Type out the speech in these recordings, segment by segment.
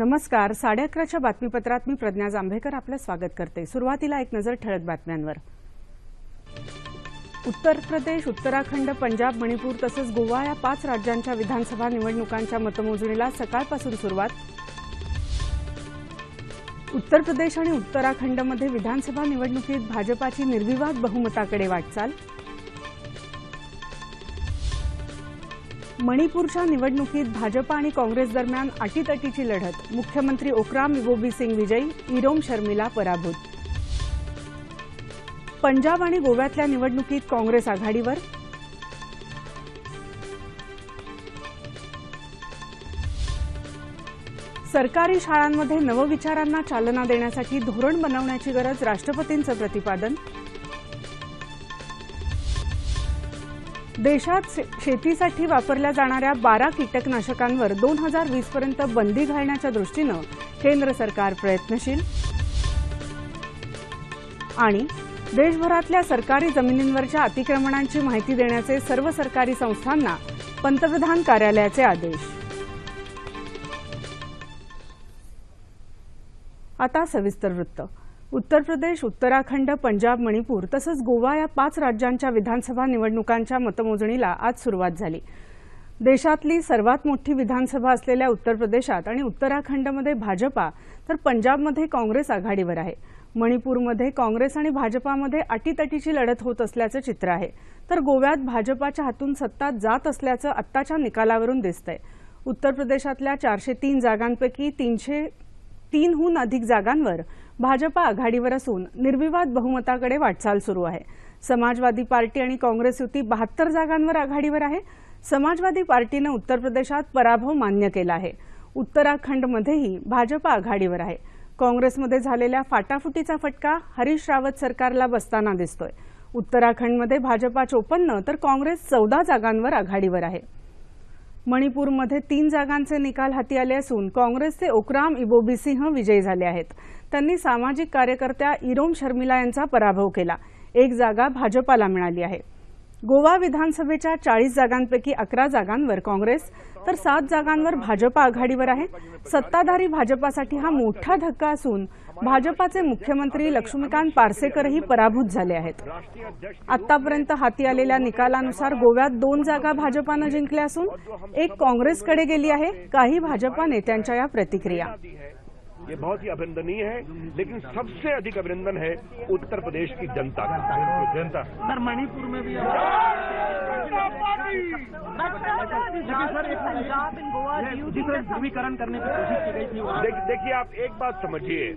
नमस्कार. साडे अकराच्या बातमीपत्रात मी प्रज्ञा जांभेकर आपलं स्वागत करते. सुरुवातीला एक नजर ठळक बातम्यांवर. उत्तर प्रदेश उत्तराखंड पंजाब मणिपूर तसंच गोवा या पाच राज्यांच्या विधानसभा निवडणुकांच्या मतमोजणीला सकाळपासून सुरुवात. उत्तर प्रदेश आणि उत्तराखंडमध्ये विधानसभा निवडणुकीत भाजपाची निर्विवाद बहुमताकडे वाटचाल. मणिपूरच्या निवडणुकीत भाजपा आणि काँग्रेस दरम्यान अटीतटीची लढत. मुख्यमंत्री ओक्राम इबोबी सिंग विजयी इरोम शर्मिला पराभूत. पंजाब आणि गोव्यातल्या निवडणुकीत काँग्रेस आघाडीवर. सरकारी शाळांमध्ये नवविचारांना चालना देण्यासाठी धोरण बनवण्याची गरज राष्ट्रपतींचं प्रतिपादन. देशात शे- शेतीसाठी वापरल्या जाणाऱ्या बारा कीटकनाशकांवर दोन हजार वीसपर्यंत बंदी घालण्याच्या दृष्टीनं केंद्र सरकार प्रयत्नशील. आणि देशभरातल्या सरकारी जमिनींवरच्या अतिक्रमणांची माहिती देण्याचे सर्व सरकारी संस्थांना पंतप्रधान कार्यालयाचे आदेश. आता सविस्तर वृत्त. उत्तर प्रदेश उत्तराखंड पंजाब मणिपूर तसंच गोवा या पाच राज्यांच्या विधानसभा निवडणुकांच्या मतमोजणीला आज सुरुवात झाली. देशातली सर्वात मोठी विधानसभा असलेल्या उत्तर प्रदेशात आणि उत्तराखंडमध्ये भाजपा तर पंजाबमध्ये काँग्रेस आघाडीवर आहे. मणिपूरमध्ये काँग्रेस आणि भाजपामध्ये अटीतटीची लढत होत असल्याचं चित्र आहे. तर गोव्यात भाजपाच्या हातून सत्ता जात असल्याचं आत्ताच्या निकालावरून दिसतंय. उत्तर प्रदेशातल्या चारशे तीन जागांपैकी तीनशे तीनहून अधिक जागांवर भाजपा आघाडीवर असून निर्विवाद बहुमताकडे वाटचाल सुरू आहे. समाजवादी पार्टी आणि काँग्रेस युती बहात्तर जागांवर आघाडीवर आहे. समाजवादी पार्टीनं उत्तर प्रदेशात पराभव मान्य केला आहे. उत्तराखंडमध्येही भाजपा आघाडीवर आहे. काँग्रेसमध्ये झालेल्या फाटाफुटीचा फटका हरीश रावत सरकारला बसताना दिसतोय. उत्तराखंडमध्ये भाजपा चोपन्न तर काँग्रेस चौदा जागांवर आघाडीवर आहे. मणिपूरमध्ये तीन जागांचे निकाल हाती आले असून काँग्रेसचे ओक्राम इबोबीसिंह विजयी झाले आहेत. त्यांनी सामाजिक कार्यकर्त्या इरोम शर्मिला यांचा पराभव केला. एक जागा भाजपाला मिळाली आहे. गोवा विधानसभेच्या चाळीस जागांपैकी अकरा जागांवर काँग्रेस तर सात जागांवर भाजपा आघाडीवर आहे. सत्ताधारी भाजपासाठी हा मोठा धक्का असून भाजपाचे मुख्यमंत्री लक्ष्मीकांत पार्सेकरही पराभूत झाले आहेत. आतापर्यंत हाती आलेल्या निकालानुसार गोव्यात दोन जागा भाजपानं जिंकल्या असून एक काँग्रेसकडे गेली आहे. काही भाजपा नेत्यांच्या या प्रतिक्रिया. ये बहुत ही अभिनंदनीय है लेकिन सबसे अधिक अभिनंदन है उत्तर प्रदेश की जनता का। जनता। सर मणिपुर में भी ध्रुवीकरण करने की कोशिश की गई थी देखिए आप एक बात समझिए।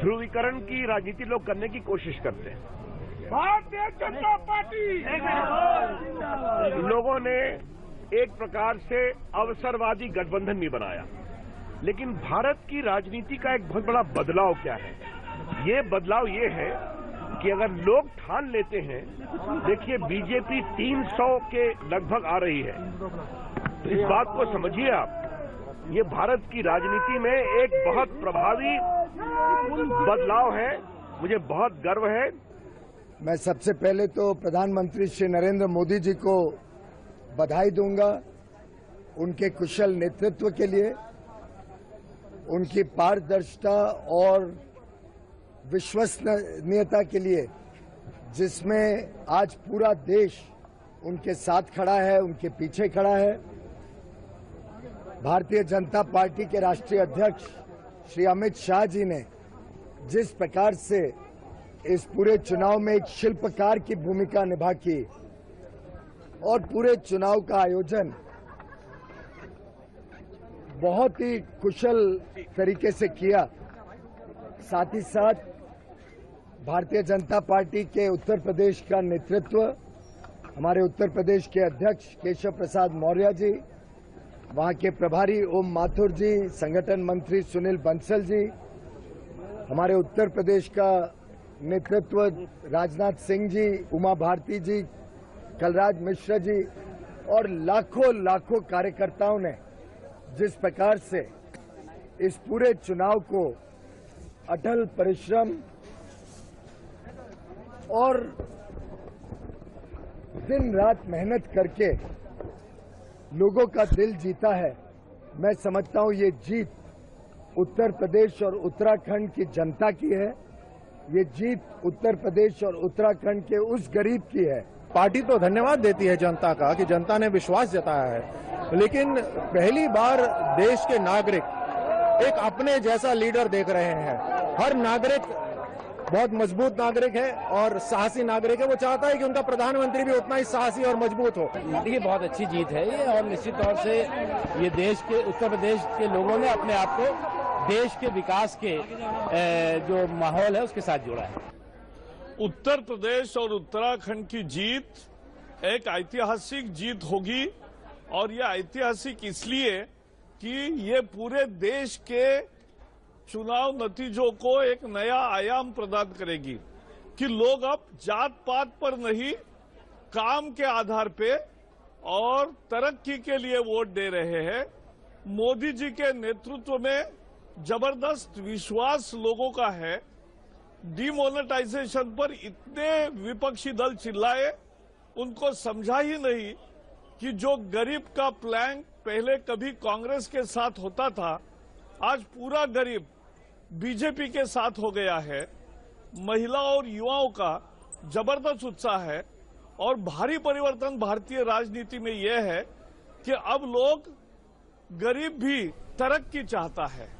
ध्रुवीकरण की राजनीति लोग करने की कोशिश करते हैं। भारतीय जनता पार्टी। लोगों ने एक प्रकार से अवसरवादी गठबंधन भी बनाया। लेकिन भारत की राजनीति का एक बहुत बड़ा बदलाव क्या है? ये बदलाव ये है कि अगर लोग ठान लेते हैं, देखिए बीजेपी 300 के लगभग आ रही है। तो इस बात को समझिए आप, ये भारत की राजनीति में एक बहुत प्रभावी बदलाव है, मुझे बहुत गर्व है। मैं सबसे पहले तो प्रधानमंत्री श्री नरेंद्र मोदी जी को बधाई दूँगा उनके कुशल नेतृत्व के लिए। उनकी पारदर्शिता और विश्वसनीयता के लिए, जिसमें आज पूरा देश उनके साथ खड़ा है, उनके पीछे खड़ा है, भारतीय जनता पार्टी के राष्ट्रीय अध्यक्ष श्री अमित शाह जी ने जिस प्रकार से इस पूरे चुनाव में एक शिल्पकार की भूमिका निभा की और पूरे चुनाव का आयोजन बहुत ही कुशल तरीके से किया। साथ ही साथ भारतीय जनता पार्टी के उत्तर प्रदेश का नेतृत्व, हमारे उत्तर प्रदेश के अध्यक्ष केशव प्रसाद मौर्य जी, वहाँ के प्रभारी ओम माथुर जी, संगठन मंत्री सुनील बंसल जी, हमारे उत्तर प्रदेश का नेतृत्व राजनाथ सिंह जी, उमा भारती जी, कलराज मिश्र जी और लाखों लाखों कार्यकर्ताओं ने जिस प्रकार से इस पूरे चुनाव को अटल परिश्रम और दिन रात मेहनत करके लोगों का दिल जीता है, मैं समझता हूँ ये जीत उत्तर प्रदेश और उत्तराखंड की जनता की है। ये जीत उत्तर प्रदेश और उत्तराखंड के उस गरीब की है पार्टी तो धन्यवाद देती है जनता का कि जनता ने विश्वास जताया है। लेकिन पहली बार देश के नागरिक एक अपने जैसा लीडर देख रहे हैं। हर नागरिक बहुत मज़बूत नागरिक है और साहसी नागरिक है। वो चाहता है कि उनका प्रधानमंत्री भी उतना ही साहसी और मज़बूत हो। देखिए, बहुत अच्छी जीत है ये और निश्चित तौर से ये देश के, उत्तर प्रदेश के लोगों ने अपने आप को देश के विकास के जो माहौल है उसके साथ जोड़ा है। उत्तर प्रदेश और उत्तराखंड की जीत एक ऐतिहासिक जीत होगी और यह ऐतिहासिक इसलिए कि ये पूरे देश के चुनाव नतीजों को एक नया आयाम प्रदान करेगी कि लोग अब जात पात पर नहीं, काम के आधार पे और तरक्की के लिए वोट दे रहे हैं। मोदी जी के नेतृत्व में ज़बरदस्त विश्वास लोगों का है डिमोनेटाइजेशन पर इतने विपक्षी दल चिल्लाए, उनको समझा ही नहीं कि जो गरीब का प्लान पहले कभी कांग्रेस के साथ होता था, आज पूरा गरीब बीजेपी के साथ हो गया है। महिला और युवाओं का ज़बरदस्त उत्साह है और भारी परिवर्तन भारतीय राजनीति में यह है कि अब लोग गरीब भी तरक्की चाहता है।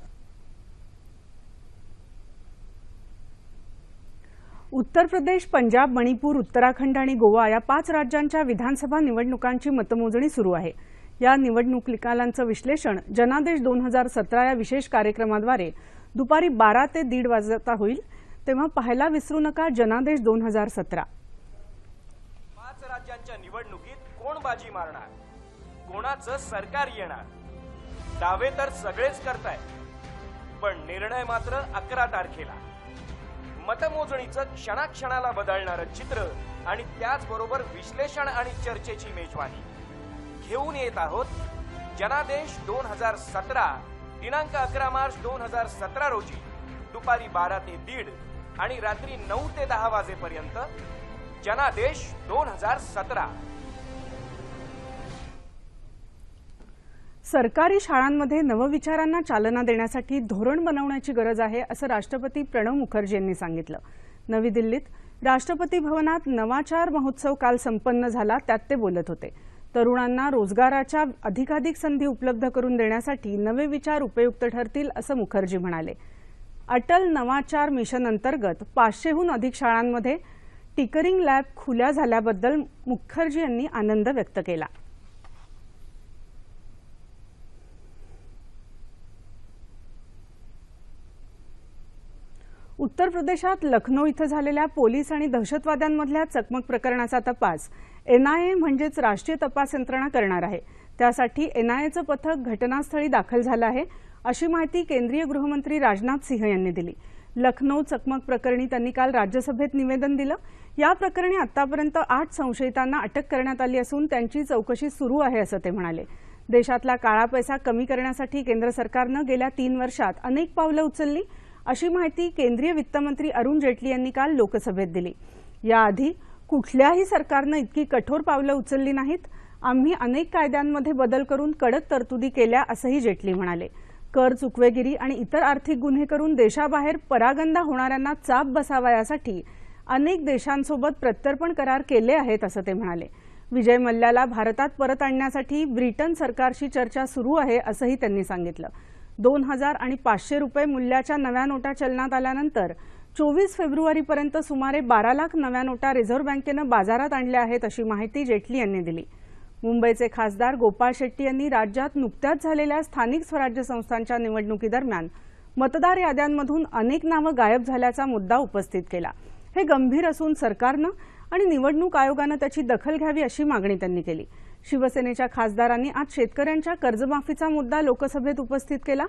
उत्तर प्रदेश पंजाब मणिपूर उत्तराखंड आणि गोवा या पाच राज्यांच्या विधानसभा निवडणुकांची मतमोजणी सुरू आहे. या निवडणूक निकालांचं विश्लेषण जनादेश दोन हजार सतरा या विशेष कार्यक्रमाद्वारे दुपारी बारा ते दीड वाजता होईल तेव्हा पाहायला विसरू नका जनादेश दोन हजार सतरा. पाच राज्यांच्या निवडणुकीत कोण बाजी मारणार? कोणाचं सरकार येणार? दावे तर सगळेच करताय पण निर्णय मात्र अकरा तारखेला. मतमोजणीचं क्षणाक्षणाला बदलणारं चित्र आणि त्याचबरोबर विश्लेषण आणि चर्चेची मेजवानी. घेऊन येत आहोत जनादेश दोन हजार सतरा दिनांक अकरा मार्च दोन हजार सतरा रोजी दुपारी बारा ते दीड आणि रात्री नऊ ते दहा वाजेपर्यंत जनादेश दोन हजार सतरा. सरकारी शाळांमध्ये नवविचारांना चालना देण्यासाठी धोरण बनवण्याची गरज आहे असं राष्ट्रपती प्रणव मुखर्जी यांनी सांगितलं. नवी दिल्लीत राष्ट्रपती भवनात नवाचार महोत्सव काल संपन्न झाला त्यात ते बोलत होते. तरुणांना रोजगाराच्या अधिकाधिक संधी उपलब्ध करून देण्यासाठी नवे विचार उपयुक्त ठरतील असं मुखर्जी म्हणाले. अटल नवाचार मिशन अंतर्गत पाचशेहून अधिक शाळांमध्ये टिकरिंग लॅब खुल्या झाल्याबद्दल मुखर्जी यांनी आनंद व्यक्त केला. उत्तर प्रदेशात लखनौ इथं झालेल्या पोलीस आणि दहशतवाद्यांमधल्या चकमक प्रकरणाचा तपास एनआयए म्हणजेच राष्ट्रीय तपास यंत्रणा करणार आहे. त्यासाठी एनआयएचं पथक घटनास्थळी दाखल झालं आहे अशी माहिती केंद्रीय गृहमंत्री राजनाथ सिंह यांनी दिली. लखनौ चकमक प्रकरणी त्यांनी काल राज्यसभेत निवेदन दिलं. या प्रकरणी आतापर्यंत आठ संशयितांना अटक करण्यात आली असून त्यांची चौकशी सुरू आहे असं ते म्हणाले. देशातला काळा पैसा कमी करण्यासाठी केंद्र सरकारनं गेल्या तीन वर्षात अनेक पावलं उचलली अशी माहिती केंद्रीय वित्तमंत्री अरुण जेटली यांनी काल लोकसभेत दिली. याआधी कुठल्याही सरकारनं इतकी कठोर पावलं उचलली नाहीत. आम्ही अनेक कायद्यांमध्ये बदल करून कडक तरतुदी केल्या असंही जेटली म्हणाले. कर चुकवेगिरी आणि इतर आर्थिक गुन्हे करून देशाबाहेर परागंदा होणाऱ्यांना चाप बसावा यासाठी अनेक देशांसोबत प्रत्यर्पण करार केले आहेत असं ते म्हणाले. विजय मल्ल्याला भारतात परत आणण्यासाठी ब्रिटन सरकारशी चर्चा सुरू आहे असंही त्यांनी सांगितलं. दोन हजार आणि पाचशे रुपये मूल्याच्या नव्या नोटा चलनात आल्यानंतर चोवीस फेब्रुवारीपर्यंत सुमारे बारा लाख नव्या नोटा रिझर्व्ह बँकेनं बाजारात आणल्या आहेत अशी माहिती जेटली यांनी दिली. मुंबईचे खासदार गोपाळ शेट्टी यांनी राज्यात नुकत्याच झालेल्या स्थानिक स्वराज्य संस्थांच्या निवडणुकीदरम्यान मतदार याद्यांमधून अनेक नावं गायब झाल्याचा मुद्दा उपस्थित केला. हे गंभीर असून सरकारनं आणि निवडणूक आयोगानं त्याची दखल घ्यावी अशी मागणी त्यांनी केली. शिवसेनेच्या खासदारांनी आज शेतकऱ्यांच्या कर्जमाफीचा मुद्दा लोकसभेत उपस्थित केला.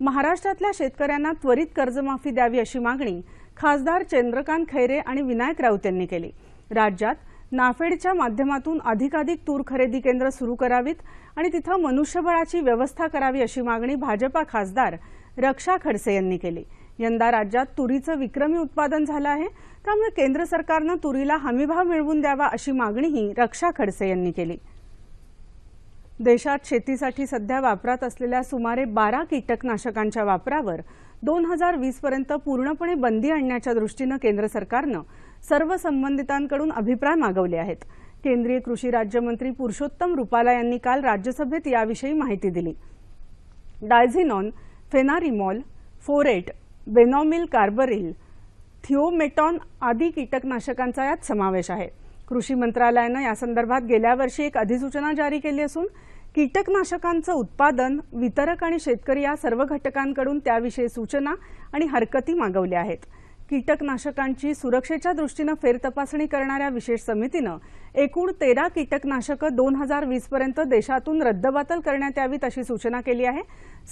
महाराष्ट्रातल्या शेतकऱ्यांना त्वरित कर्जमाफी द्यावी अशी मागणी खासदार चंद्रकांत खैरे आणि विनायक राऊत यांनी केली. राज्यात नाफेडच्या माध्यमातून अधिकाधिक तूर खरेदी केंद्र सुरू करावीत आणि तिथं मनुष्यबळाची व्यवस्था करावी अशी मागणी भाजपा खासदार रक्षा खडसे यांनी केली. यंदा राज्यात तुरीचं विक्रमी उत्पादन झालं आहे. त्यामुळे केंद्र सरकारनं तुरीला हमीभाव मिळवून द्यावा अशी मागणीही रक्षा खडसे यांनी केली. देशात शेतीसाठी सध्या वापरात असलेल्या सुमारे बारा कीटकनाशकांच्या वापरावर दोन हजार वीसपर्यंत पूर्णपणे बंदी आणण्याच्या दृष्टीनं केंद्र सरकारनं सर्व संबंधितांकडून अभिप्राय मागवले आहेत. केंद्रीय कृषी राज्यमंत्री पुरुषोत्तम रुपाला यांनी काल राज्यसभेत याविषयी माहिती दिली. डायझिनॉन फेनारिमॉल फोरेट बेनॉमिल कार्बरिल थिओमेटॉन आदी कीटकनाशकांचा यात समावेश आहे. कृषी मंत्रालयानं यासंदर्भात गेल्या वर्षी एक अधिसूचना जारी केली असून कीटकनाशकांचं उत्पादन वितरक आणि शेतकरी या सर्व घटकांकडून त्याविषयी सूचना आणि हरकती मागवल्या आहेत. कीटकनाशकांची सुरक्षेच्या दृष्टीनं फेरतपासणी करणाऱ्या विशेष समितीनं एकूण तेरा कीटकनाशकं दोन हजार वीसपर्यंत देशातून रद्दबातल करण्यात यावीत अशी सूचना केली आहे.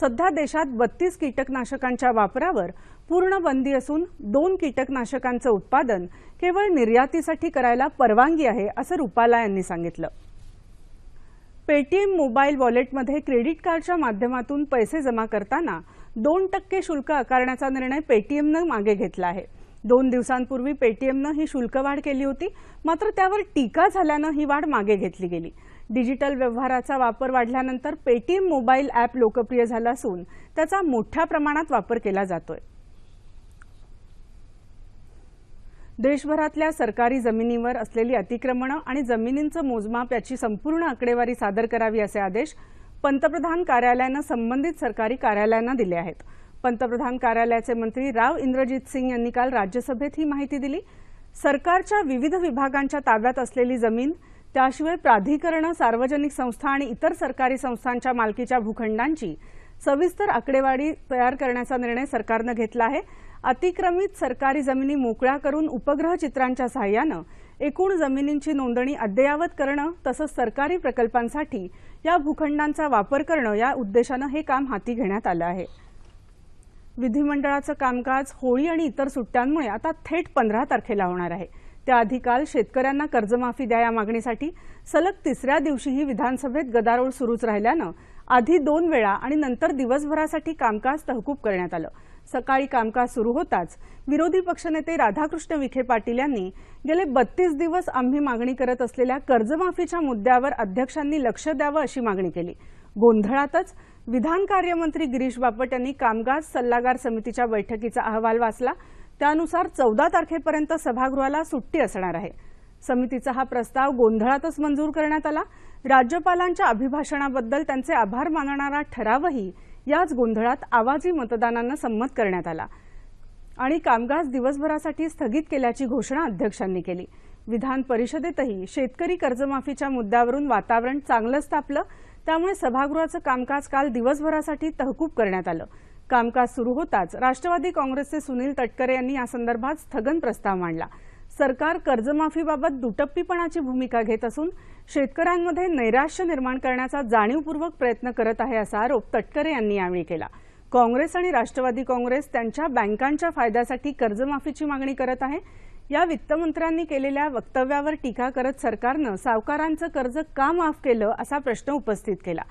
सध्या देशात बत्तीस कीटकनाशकांच्या वापरावर पूर्ण बंदी असून दोन कीटकनाशकांचं उत्पादन केवळ निर्यातीसाठी करायला परवानगी आहे असं रुपाला यांनी सांगितलं. पेटीएम मोबाईल वॉलेटमध्ये क्रेडिट कार्डच्या माध्यमातून पैसे जमा करताना दोन टक्के शुल्क आकारण्याचा निर्णय पेटीएमनं मागे घेतला आहे. दोन दिवसांपूर्वी पेटीएमनं ही शुल्कवाढ केली होती मात्र त्यावर टीका झाल्यानं ही वाढ मागे घेतली गेली. डिजिटल व्यवहाराचा वापर वाढल्यानंतर पेटीएम मोबाईल ॲप लोकप्रिय झालं असून त्याचा मोठ्या प्रमाणात वापर केला जातोय. देशभरातल्या सरकारी जमिनीवर असलेली अतिक्रमणं आणि जमिनींचं मोजमाप याची संपूर्ण आकडेवारी सादर करावी असे आदेश पंतप्रधान कार्यालयानं संबंधित सरकारी कार्यालयांना दिले आहेत. पंतप्रधान कार्यालयाचे मंत्री राव इंद्रजित सिंग यांनी काल राज्यसभेत ही माहिती दिली. सरकारच्या विविध विभागांच्या ताब्यात असलेली जमीन त्याशिवाय प्राधिकरणं सार्वजनिक संस्था आणि इतर सरकारी संस्थांच्या मालकीच्या भूखंडांची सविस्तर आकडेवारी तयार करण्याचा निर्णय सरकारनं घेतला आहे. अतिक्रमित सरकारी जमिनी मोकळ्या करून उपग्रह चित्रांच्या सहाय्यानं एकूण जमिनींची नोंदणी अद्ययावत करणं तसंच सरकारी प्रकल्पांसाठी या भूखंडांचा वापर करणं या उद्देशानं हे काम हाती घेण्यात आलं आहे. विधिमंडळाचं कामकाज होळी आणि इतर सुट्ट्यांमुळे आता थेट पंधरा तारखेला होणार आहे. त्याआधी काल शेतकऱ्यांना कर्जमाफी द्या या मागणीसाठी सलग तिसऱ्या दिवशीही विधानसभेत गदारोळ सुरूच राहिल्यानं आधी दोन वेळा आणि नंतर दिवसभरासाठी कामकाज तहकूब करण्यात आलं. सकाळी कामकाज सुरू होताच विरोधी पक्षनेते राधाकृष्ण विखे पाटील यांनी गेले बत्तीस दिवस आम्ही मागणी करत असलेल्या कर्जमाफीच्या मुद्द्यावर अध्यक्षांनी लक्ष द्यावं अशी मागणी केली. गोंधळातच विधान कार्यमंत्री गिरीश बापट यांनी कामकाज सल्लागार समितीच्या बैठकीचा अहवाल वाचला. त्यानुसार चौदा तारखेपर्यंत सभागृहाला सुट्टी असणार आहे. समितीचा हा प्रस्ताव गोंधळातच मंजूर करण्यात आला. राज्यपालांच्या अभिभाषणाबद्दल त्यांचे आभार मानणारा ठरावही याच गोंधळात आवाजी मतदानानं संमत करण्यात आला आणि कामकाज दिवसभरासाठी स्थगित केल्याची घोषणा अध्यक्षांनी केली. विधान परिषदेतही शेतकरी कर्जमाफीच्या मुद्द्यावरून वातावरण चांगलंच तापलं. त्यामुळे सभागृहाचं कामकाज काल दिवसभरासाठी तहकूब करण्यात आलं. कामकाज सुरू होताच राष्ट्रवादी काँग्रेसचे सुनील तटकरे यांनी यासंदर्भात स्थगन प्रस्ताव मांडला. सरकार कर्जमाफीबाबत दुटप्पीपणाची भूमिका घेत असून शेतकऱ्यांमध्ये नैराश्य निर्माण करण्याचा जाणीवपूर्वक प्रयत्न करत आहे असा आरोप तटकरे यांनी यावेळी केला. काँग्रेस आणि राष्ट्रवादी काँग्रेस त्यांच्या बँकांच्या फायद्यासाठी कर्जमाफीची मागणी करत आहे. या वित्तमंत्र्यांनी केलेल्या वक्तव्यावर टीका करत सरकारनं सावकारांचं कर्ज का माफ केलं असा प्रश्न उपस्थित केला.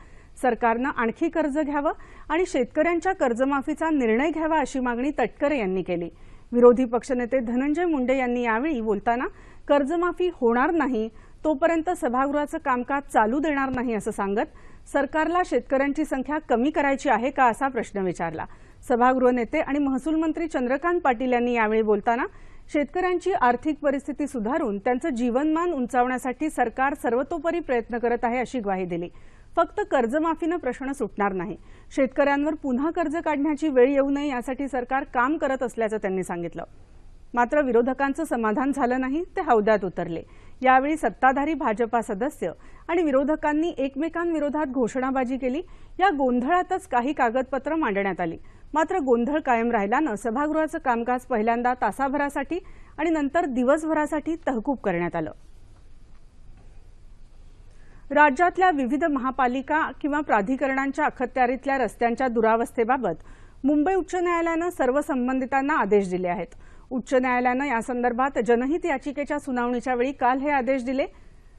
सरकारनं आणखी कर्ज घ्यावं आणि शेतकऱ्यांच्या कर्जमाफीचा निर्णय घ्यावा अशी मागणी तटकरे यांनी केली. विरोधी पक्षनेते धनंजय मुंडे यांनी यावेळी बोलताना कर्जमाफी होणार नाही तोपर्यंत सभागृहाचं कामकाज चालू देणार नाही असं सांगत सरकारला शेतकऱ्यांची संख्या कमी करायची आहे का असा प्रश्न विचारला. सभागृह नेते आणि महसूल मंत्री चंद्रकांत पाटील यांनी यावेळी बोलताना शेतकऱ्यांची आर्थिक परिस्थिती सुधारून त्यांचं जीवनमान उंचावण्यासाठी सरकार सर्वतोपरी प्रयत्न करत आहे अशी ग्वाही दिली. फक्त कर्जमाफीनं प्रश्न सुटणार नाही. शेतकऱ्यांवर पुन्हा कर्ज काढण्याची वेळ येऊ नये यासाठी सरकार काम करत असल्याचं त्यांनी सांगितलं. मात्र विरोधकांचं समाधान झालं नाही ते हौद्यात उतरले. यावेळी सत्ताधारी भाजपा सदस्य आणि विरोधकांनी एकमेकांविरोधात घोषणाबाजी केली. या गोंधळातच काही कागदपत्रं मांडण्यात आली. मात्र गोंधळ कायम राहिल्यानं सभागृहाचं कामकाज पहिल्यांदा तासाभरासाठी आणि नंतर दिवसभरासाठी तहकूब करण्यात आलं. राज्यातल्या विविध महापालिका किंवा प्राधिकरणांच्या अखत्यारीतल्या रस्त्यांच्या दुरावस्थेबाबत मुंबई उच्च न्यायालयानं सर्व संबंधितांना आदेश दिले आहेत. उच्च न्यायालयानं यासंदर्भात जनहित याचिकेच्या सुनावणीच्या वेळी काल हे आदेश दिले.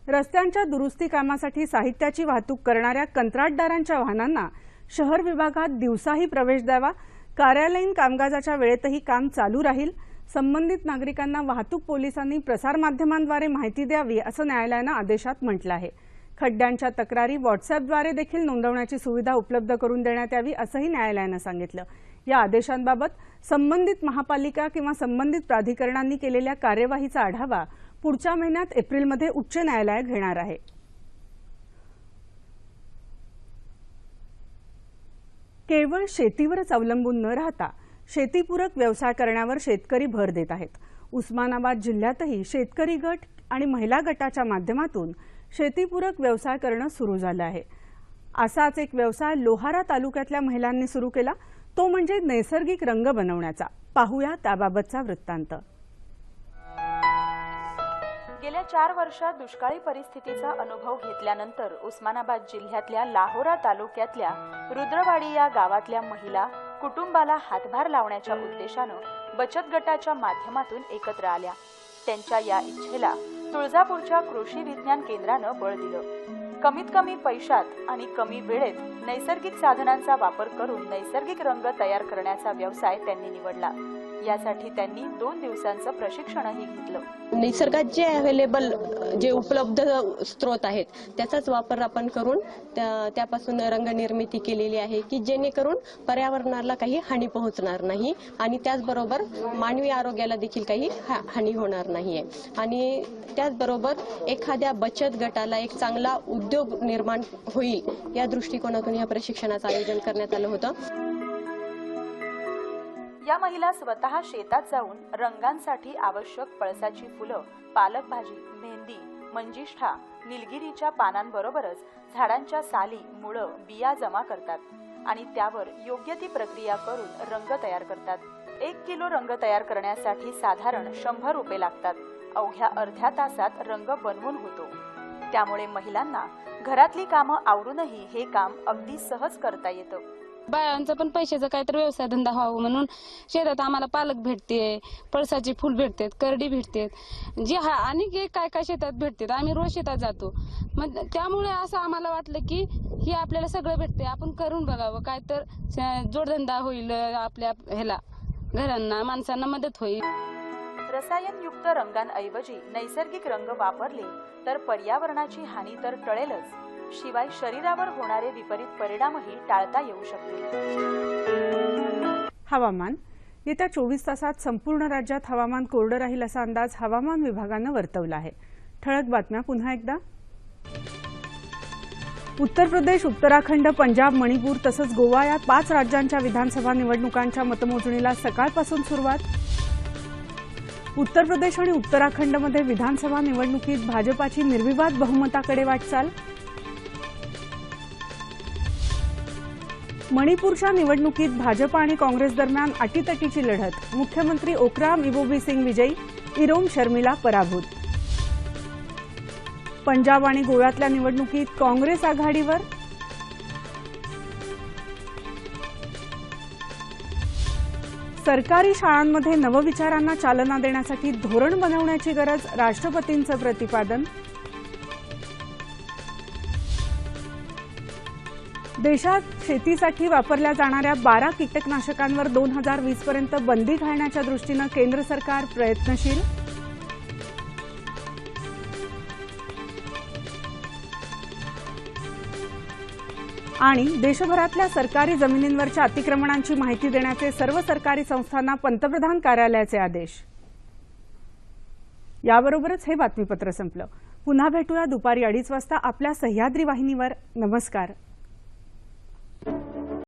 रस्त्यांच्या दुरुस्ती कामासाठी साहित्याची वाहतूक करणाऱ्या कंत्राटदारांच्या वाहनांना शहर विभागात दिवसाही प्रवेश द्यावा कार्यालयीन कामकाजाच्या वेळेतही काम चालू राहील संबंधित नागरिकांना वाहतूक पोलिसांनी प्रसारमाध्यमांद्वारे माहिती द्यावी असं न्यायालयानं आदेशात म्हटलं आहे. खड्ड्यांच्या तक्रारी व्हॉट्सअपद्वारे देखील नोंदवण्याची सुविधा उपलब्ध करून देण्यात यावी असंही न्यायालयानं सांगितलं. या आदेशांबाबत संबंधित महापालिका किंवा संबंधित प्राधिकरणांनी केलेल्या कार्यवाहीचा आढावा पुढच्या महिन्यात एप्रिलमध्ये उच्च न्यायालय घेणार आहे. केवळ शेतीवरच अवलंबून न राहता शेतीपूरक व्यवसाय करण्यावर शेतकरी भर देत आहेत. उस्मानाबाद जिल्ह्यातही शेतकरी गट आणि महिला गटाच्या माध्यमातून शेतीपूरक व्यवसाय करणं सुरू झालं आहे. असाच एक व्यवसाय लोहारा तालुक्यातल्या महिलांनी सुरू केला. तो म्हणजे नैसर्गिक रंग बनवण्याचा. पाहूया त्याबाबतचा वृत्तांत. गेल्या चार वर्षात दुष्काळी परिस्थितीचा अनुभव घेतल्यानंतर उस्मानाबाद जिल्ह्यातल्या लाहोरा तालुक्यातल्या रुद्रवाडी या गावातल्या महिला कुटुंबाला हातभार लावण्याच्या उद्देशानं बचत गटाच्या माध्यमातून एकत्र आल्या. त्यांच्या या इच्छेला तुळजापूरच्या कृषी विज्ञान केंद्रानं बळ दिलं. कमीत कमी पैशात आणि कमी वेळेत नैसर्गिक साधनांचा वापर करून नैसर्गिक रंग तयार करण्याचा व्यवसाय त्यांनी निवडला. यासाठी त्यांनी दोन दिवसांचं प्रशिक्षणही घेतलं. निसर्गात जे अवेलेबल जे उपलब्ध स्रोत आहेत त्याचाच वापर आपण करून त्यापासून रंगनिर्मिती केलेली आहे की जेणेकरून पर्यावरणाला काही हानी पोहोचणार नाही आणि त्याचबरोबर मानवी आरोग्याला देखील काही हा- हानी होणार नाहीये. आणि त्याचबरोबर एखाद्या बचत गटाला एक चांगला उद्योग निर्माण होईल या दृष्टिकोनातून या प्रशिक्षणाचं आयोजन करण्यात आलं होतं. या महिला स्वतः शेतात जाऊन रंगांसाठी आवश्यक पळसाची फुलं पालक भाजी मेहंदी मंजिष्ठा निलगिरीच्या पानांबरोबरच झाडांच्या साली मुळं बिया जमा करतात आणि त्यावर योग्य ती प्रक्रिया करून रंग तयार करतात. एक किलो रंग तयार करण्यासाठी साधारण शंभर रुपये लागतात. अवघ्या अर्ध्या तासात रंग बनवून होतो. त्यामुळे महिलांना घरातली कामं आवरूनही हे काम अगदी सहज करता येतं. बायांचा पण पैशाचा काहीतरी व्यवसाय धंदा व्हावा म्हणून शेतात आम्हाला पालक भेटते पळसाची फुल भेटतात करडी भेटतात. जे हा आणि काय काय शेतात भेटतात आम्ही रोज शेतात जातो. मग त्यामुळे असं आम्हाला वाटलं की हे आपल्याला सगळं भेटते आपण करून बघावं. काय तर जोडधंदा होईल आपल्या ह्याला घरांना माणसांना मदत होईल. रसायनयुक्त रंगांऐवजी नैसर्गिक रंग वापरले तर पर्यावरणाची हानी तर टळेलच. शिवाय शरीरावर होणारे विपरीत परिणामही टाळता येऊ शकतील हवामान. येत्या चोवीस तासात संपूर्ण राज्यात हवामान कोरडं राहील असा अंदाज हवामान विभागानं वर्तवला आहे. ठळक बातम्या पुन्हा एकदा. उत्तर प्रदेश उत्तराखंड पंजाब मणिपूर तसंच गोवा या पाच राज्यांच्या विधानसभा निवडणुकांच्या मतमोजणीला सकाळपासून सुरुवात. उत्तर प्रदेश आणि उत्तराखंडमध्ये विधानसभा निवडणुकीत भाजपाची निर्विवाद बहुमताकडे वाटचाल. मणिपूरच्या निवडणुकीत भाजप आणि काँग्रेस दरम्यान अटीतटीची लढत. मुख्यमंत्री ओक्राम इबोबी सिंग विजयी इरोम शर्मिला पराभूत. पंजाब आणि गोव्यातल्या निवडणुकीत काँग्रेस आघाडीवर सरकारी शाळांमध्ये नवविचारांना चालना देण्यासाठी धोरण बनवण्याची गरज राष्ट्रपतींचं प्रतिपादन देशात शेतीसाठी वापरल्या जाणाऱ्या बारा कीटकनाशकांवर दोन हजार वीसपर्यंत बंदी घालण्याच्या दृष्टीनं केंद्र सरकार प्रयत्नशील? आणि देशभरातल्या सरकारी जमिनींवरच्या अतिक्रमणांची माहिती देण्याचे सर्व सरकारी संस्थांना पंतप्रधान कार्यालयाचे आदेश. याबरोबरच हे बातमीपत्र संपलं. पुन्हा भेटूया दुपारी अडीच वाजता आपल्या सह्याद्री वाहिनीवर. नमस्कार. Thank you.